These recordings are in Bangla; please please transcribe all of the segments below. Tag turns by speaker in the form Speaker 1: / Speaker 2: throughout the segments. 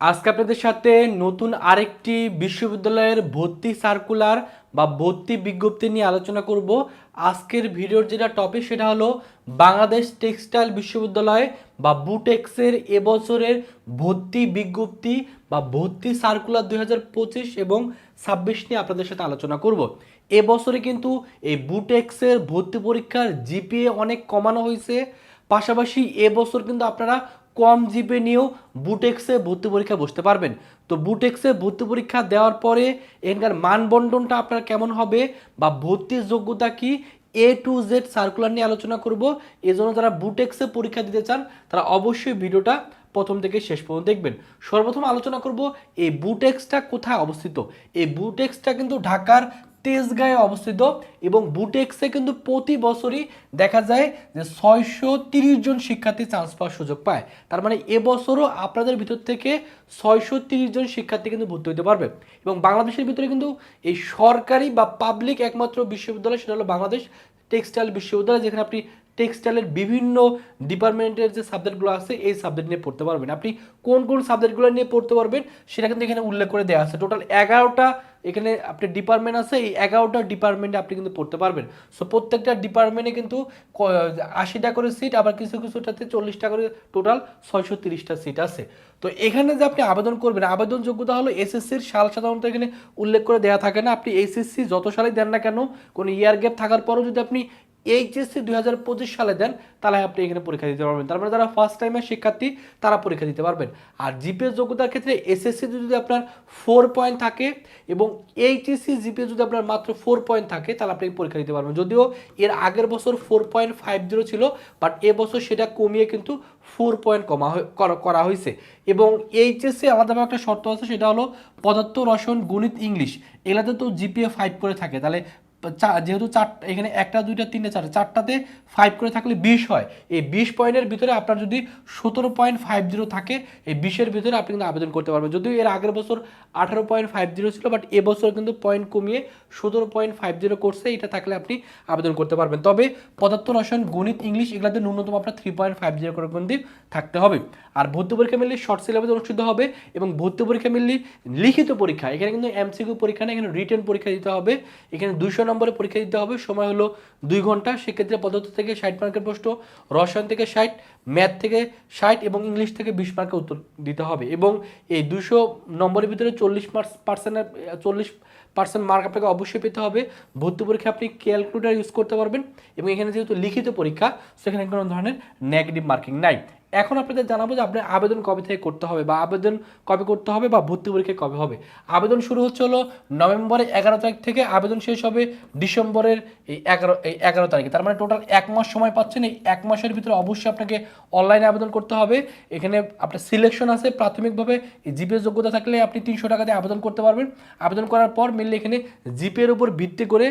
Speaker 1: আজকে আপনাদের সাথে নতুন আরেকটি বিশ্ববিদ্যালয়ের ভর্তি সার্কুলার বা ভর্তি বিজ্ঞপ্তি নিয়ে আলোচনা করব। আজকের ভিডিওর যেটা টপিক সেটা হলো বাংলাদেশ টেক্সটাইল বিশ্ববিদ্যালয় বা বুটেক্সের এবছরের ভর্তি বিজ্ঞপ্তি বা ভর্তি সার্কুলার দু হাজার পঁচিশ এবং ছাব্বিশ নিয়ে আপনাদের সাথে আলোচনা করব। এবছরে কিন্তু এই বুটেক্সের ভর্তি পরীক্ষার জিপিএ অনেক কমানো হয়েছে। পাশাপাশি এবছর কিন্তু আপনারা কম জিপে নিয়েও বুটেক্সে ভর্তি পরীক্ষা বসতে পারবেন। তো বুটেক্সে ভর্তি পরীক্ষা দেওয়ার পরে এখানকার মানবন্টনটা আপনার কেমন হবে বা ভর্তির যোগ্যতা কি? এ টু জেড সার্কুলার নিয়ে আলোচনা করব। এজন্য যারা বুটেক্সে পরীক্ষা দিতে চান, তারা অবশ্যই ভিডিওটা প্রথম থেকে শেষ পর্যন্ত দেখবেন। সর্বপ্রথম আলোচনা করব, এই বুটেক্সটা কোথায় অবস্থিত? এই বুটেক্সটা কিন্তু ঢাকার তেজগাঁয়ে অবস্থিত এবং বুটেক্সে কিন্তু প্রতি বছরই দেখা যায় যে ছয়শো তিরিশ জন শিক্ষার্থী চান্স পাওয়ার সুযোগ পায়। তার মানে এবছরও আপনাদের ভিতর থেকে ছয়শো তিরিশ জন শিক্ষার্থী কিন্তু ভর্তি হতে পারবে। এবং বাংলাদেশের ভিতরে কিন্তু এই সরকারি বা পাবলিক একমাত্র বিশ্ববিদ্যালয়, সেটা হলো বাংলাদেশ টেক্সটাইল বিশ্ববিদ্যালয়, যেখানে আপনি টেক্সটাইলের বিভিন্ন ডিপার্টমেন্টের যে সাবজেক্টগুলো আছে, এই সাবজেক্ট নিয়ে পড়তে পারবেন। আপনি কোন কোন সাবজেক্টগুলো নিয়ে পড়তে পারবেন, সেটা কিন্তু এখানে উল্লেখ করে দেওয়া আছে। টোটাল এগারোটা এখানে আপনি ডিপার্টমেন্ট আছে, এই এগারোটা ডিপার্টমেন্টে আপনি কিন্তু পড়তে পারবেন। সো প্রত্যেকটা ডিপার্টমেন্টে কিন্তু আশিটা করে সিট আবার কিছু কিছুটাতে চল্লিশটা করে টোটাল ছয়শো তিরিশটা সিট আছে। তো এখানে যে আপনি আবেদন করবেন, আবেদন যোগ্যতা হলো এসএসসির সাল সাধারণত এখানে উল্লেখ করে দেওয়া থাকে না। আপনি এসএসসি যত সালে দেন না কেন, কোনো ইয়ার গ্যাপ থাকার পরও যদি আপনি এইচএসসি দুই হাজার পঁচিশ সালে দেন, তাহলে আপনি এখানে পরীক্ষা দিতে পারবেন। তার মানে যারা ফার্স্ট টাইমের শিক্ষার্থী, তারা পরীক্ষা দিতে পারবেন। আর জিপিএস যোগ্যতার ক্ষেত্রে এসএসসি যদি আপনার ফোর পয়েন্ট থাকে এবং এইচএসসি জিপিএস যদি আপনার মাত্র ফোর পয়েন্ট থাকে, তাহলে আপনি পরীক্ষা দিতে পারবেন। যদিও এর আগের বছর ফোর পয়েন্ট ফাইভ জিরো ছিল বাট এবছর সেটা কমিয়ে কিন্তু ফোর পয়েন্ট কমা করা- হয়েছে। এবং এইচএসসি আলাদাভাবে একটা শর্ত আছে, সেটা হলো পদার্থ, রসায়ন, গণিত, ইংলিশ। এগুলাতে তো জিপিএ ফাইভ করে থাকে। তাহলে যেহেতু চার, এখানে একটা, দুইটা, তিনটে, চারটে, চারটাতে ফাইভ করে থাকলে বিশ হয়। এই বিশ পয়েন্টের ভিতরে আপনার যদি সতেরো পয়েন্ট ফাইভ জিরো থাকে, এই বিশের ভিতরে আপনি কিন্তু আবেদন করতে পারবেন। যদিও এর আগের বছর আঠারো পয়েন্ট ফাইভ জিরো ছিল বাট এবছর কিন্তু পয়েন্ট কমিয়ে সতেরো পয়েন্ট ফাইভ জিরো করছে এটা থাকলে আপনি আবেদন করতে পারবেন। তবে পদার্থ, রসায়ন, গণিত, ইংলিশ এগুলাতে ন্যূনতম আপনার থ্রি পয়েন্ট ফাইভ জিরো করে কিন্তু থাকতে হবে। আর ভর্তি পরীক্ষা মিললে শর্ট সিলেবাস অনুষ্ঠিত হবে এবং ভর্তি পরীক্ষা মিললে লিখিত পরীক্ষা, এখানে কিন্তু এমসিকিউ পরীক্ষা না, এখানে রিটেন পরীক্ষা দিতে হবে। এখানে দুইশো নম্বরে পরীক্ষা দিতে হবে। সময় হলো দুই ঘণ্টা। সেক্ষেত্রে পদার্থ থেকে ষাট মার্কের প্রশ্ন, রসায়ন থেকে ষাট ম্যাথ থেকে ষাট এবং ইংলিশ থেকে বিশ মার্কের উত্তর দিতে হবে এবং এই দুশো নম্বরের ভিতরে চল্লিশ মার্কস পার্সেন্টের, চল্লিশ পার্সেন্ট মার্ক আপনাকে অবশ্যই পেতে হবে। ভর্তি পরীক্ষা আপনি ক্যালকুলেটার ইউজ করতে পারবেন এবং এখানে যেহেতু লিখিত পরীক্ষা, সেখানে কোনো ধরনের নেগেটিভ মার্কিং নাই। এখন আপনাদের জানাব যে আপনার আবেদন কবে থেকে করতে হবে বা আবেদন কবে করতে হবে বা ভর্তি পরীক্ষা কবে হবে। আবেদন শুরু হচ্ছে হলো নভেম্বরের এগারো তারিখ থেকে। আবেদন শেষ হবে ডিসেম্বরের এই এগারো এই এগারো তারিখে। তার মানে টোটাল এক মাস সময় পাচ্ছেন। এই এক মাসের ভিতরে অবশ্যই আপনাকে অনলাইনে আবেদন করতে হবে। এখানে আপনার সিলেকশন আছে। প্রাথমিকভাবে জিপের যোগ্যতা থাকলে আপনি তিনশো টাকা দিয়ে আবেদন করতে পারবেন। আবেদন করার পর মেনলি এখানে জিপের উপর ভিত্তি করে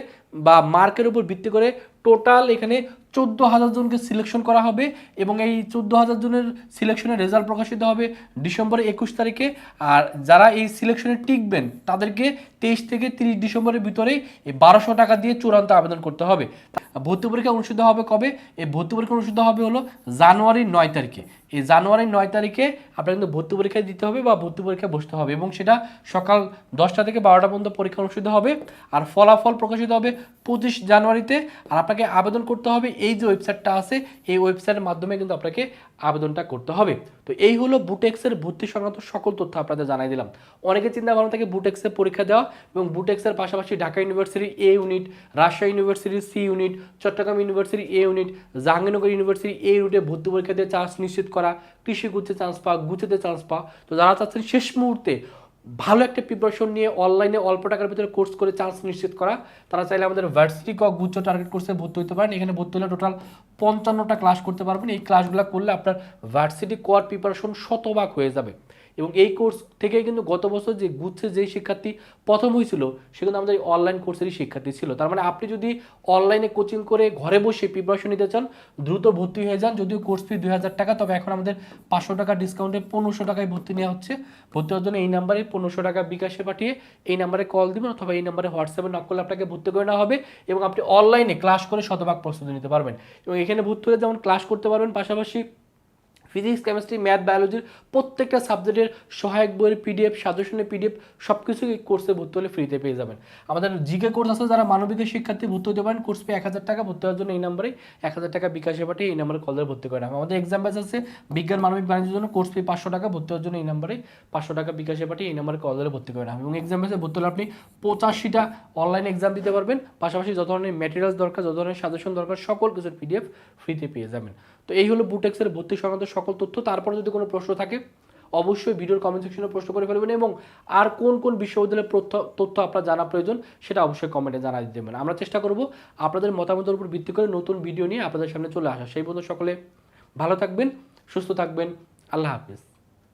Speaker 1: বা মার্কের উপর ভিত্তি করে টোটাল এখানে চোদ্দ হাজার জনকে সিলেকশন করা হবে এবং এই চোদ্দ হাজার জনের সিলেকশনের রেজাল্ট প্রকাশিত হবে ডিসেম্বরের একুশ তারিখে। আর যারা এই সিলেকশনে টিকবেন, তাদেরকে তেইশ থেকে তিরিশ ডিসেম্বরের ভিতরেই এই বারোশো টাকা দিয়ে চূড়ান্ত আবেদন করতে হবে। ভর্তি পরীক্ষা অনুষ্ঠিত হবে কবে? এই ভর্তি পরীক্ষা অনুষ্ঠিত হবে হলো জানুয়ারি নয় তারিখে। এই জানুয়ারির নয় তারিখে আপনার কিন্তু ভর্তি পরীক্ষা দিতে হবে বা ভর্তি পরীক্ষা বসতে হবে এবং সেটা সকাল দশটা থেকে বারোটা পর্যন্ত পরীক্ষা অনুষ্ঠিত হবে আর ফলাফল প্রকাশিত হবে পঁচিশ জানুয়ারিতে। আর আপনাকে আবেদন করতে হবে, এই যে ওয়েবসাইটটা আছে, এই ওয়েবসাইটের মাধ্যমে কিন্তু আপনাকে আবেদনটা করতে হবে। তো এই হলো বুটেক্সের ভর্তি সংক্রান্ত সকল তথ্য আপনাদের জানাই দিলাম। অনেকে চিন্তা ভাবনা থাকে বুটেক্সের পরীক্ষা দেওয়া এবং বুটেক্সের পাশাপাশি Dhaka University A unit, Rajshahi University C unit, Chittagong University A unit, Jahangirnagar University A ইউনিটে ভর্তি পরীক্ষা দিয়ে চান্স নিশ্চিত করা, কৃষি গুচ্ছে চান্স পাওয়া গুছেতে চান্স পাওয়া। তো যারা চাচ্ছেন শেষ মুহূর্তে ভালো একটা প্রিপারেশন নিয়ে অনলাইনে অল্প টাকার ভিতরে কোর্স করে চান্স নিশ্চিত করা, তারা চাইলে আমাদের ভার্সিটি ক গুচ্ছ টার্গেট কোর্সে ভর্তি হতে পারেন। এখানে ভর্তি হলে টোটাল পঞ্চান্নটা ক্লাস করতে পারবেন। এই ক্লাসগুলো করলে আপনার ভার্সিটি কোয়ার প্রিপারেশন শতভাগ হয়ে যাবে। এবং এই কোর্স থেকে কিন্তু গত বছর যে গুচ্ছে যেই শিক্ষার্থী প্রথম হয়েছিল, সে কিন্তু আমাদের অনলাইন কোর্সেরই শিক্ষার্থী ছিল। তার মানে আপনি যদি অনলাইনে কোচিং করে ঘরে বসে প্রিপারেশন নিতে চান, দ্রুত ভর্তি হয়ে যান। যদিও কোর্স ফি দুই হাজার টাকা, তবে এখন আমাদের পাঁচশো টাকা ডিসকাউন্টে পনেরোশো টাকায় ভর্তি নেওয়া হচ্ছে। ভর্তি হওয়ার জন্য এই নাম্বারে পনেরোশো টাকা বিকাশে পাঠিয়ে এই নাম্বারে কল দিবেন অথবা এই নাম্বারে হোয়াটসঅ্যাপে নক করলে আপনাকে ভর্তি করে নেওয়া হবে এবং আপনি অনলাইনে ক্লাস করে শতভাগ প্রস্তুতি নিতে পারবেন। এবং এখানে ভূত তুলে যেমন ক্লাস করতে পারবেন পাশাপাশি ফিজিক্স, কেমিস্ট্রি, ম্যাথ, বায়োলজির প্রত্যেকটা সাবজেক্টের সহায়ক বইয়ের পিডিএফ, সাজেশনের পিডিএফ সব কিছু এই কোর্সে ভর্তি হলে ফ্রিতে পেয়ে যাবেন। আমাদের জিকে কোর্স আছে, যারা মানবিকের শিক্ষার্থী ভর্তি হতে পারেন কোর্স পে এক হাজার টাকা, ভর্তি হওয়ার জন্য এই নাম্বারে এক হাজার টাকা বিকাশে পাঠিয়ে এই নাম্বারে কল ধরে ভর্তি করে নেবেন। আমাদের এক্সাম ব্যাচ আছে, বিজ্ঞান, মানবিক, বাণিজ্যের জন্য কোর্স ফি পাঁচশো টাকা, ভর্তি হওয়ার জন্য এই নাম্বারে পাঁচশো টাকা বিকাশে পাঠিয়ে এই নাম্বারে কল ধরে ভর্তি করে নেবেন। এবং এক্সাম ব্যাচে ভর্তি হলে আপনি পঁচাশিটা অনলাইন এক্সাম দিতে পারবেন, পাশাপাশি যত ধরনের ম্যাটেরিয়ালস দরকার, যত ধরনের সাজেশন দরকার, সকল কিছুর পিডিএফ ফ্রিতে পেয়ে যাবেন। তো এই হলো বুটেক্সের ভর্তি সংক্রান্ত সকল তথ্য, তারপর যদি কোনো প্রশ্ন থাকে, অবশ্যই ভিডিওর কমেন্ট সেকশনে প্রশ্ন করে ফেলবেন এবং আর কোন কোন বিশ্ববিদ্যালয়ের তথ্য আপনার জানা প্রয়োজন, সেটা অবশ্যই কমেন্টে জানাই দেবেন। আমরা চেষ্টা করব আপনাদের মতামতের উপর ভিত্তি করে নতুন ভিডিও নিয়ে আপনাদের সামনে চলে আসা। সেই পর্যন্ত সকলে ভালো থাকবেন, সুস্থ থাকবেন। আল্লাহ হাফিজ।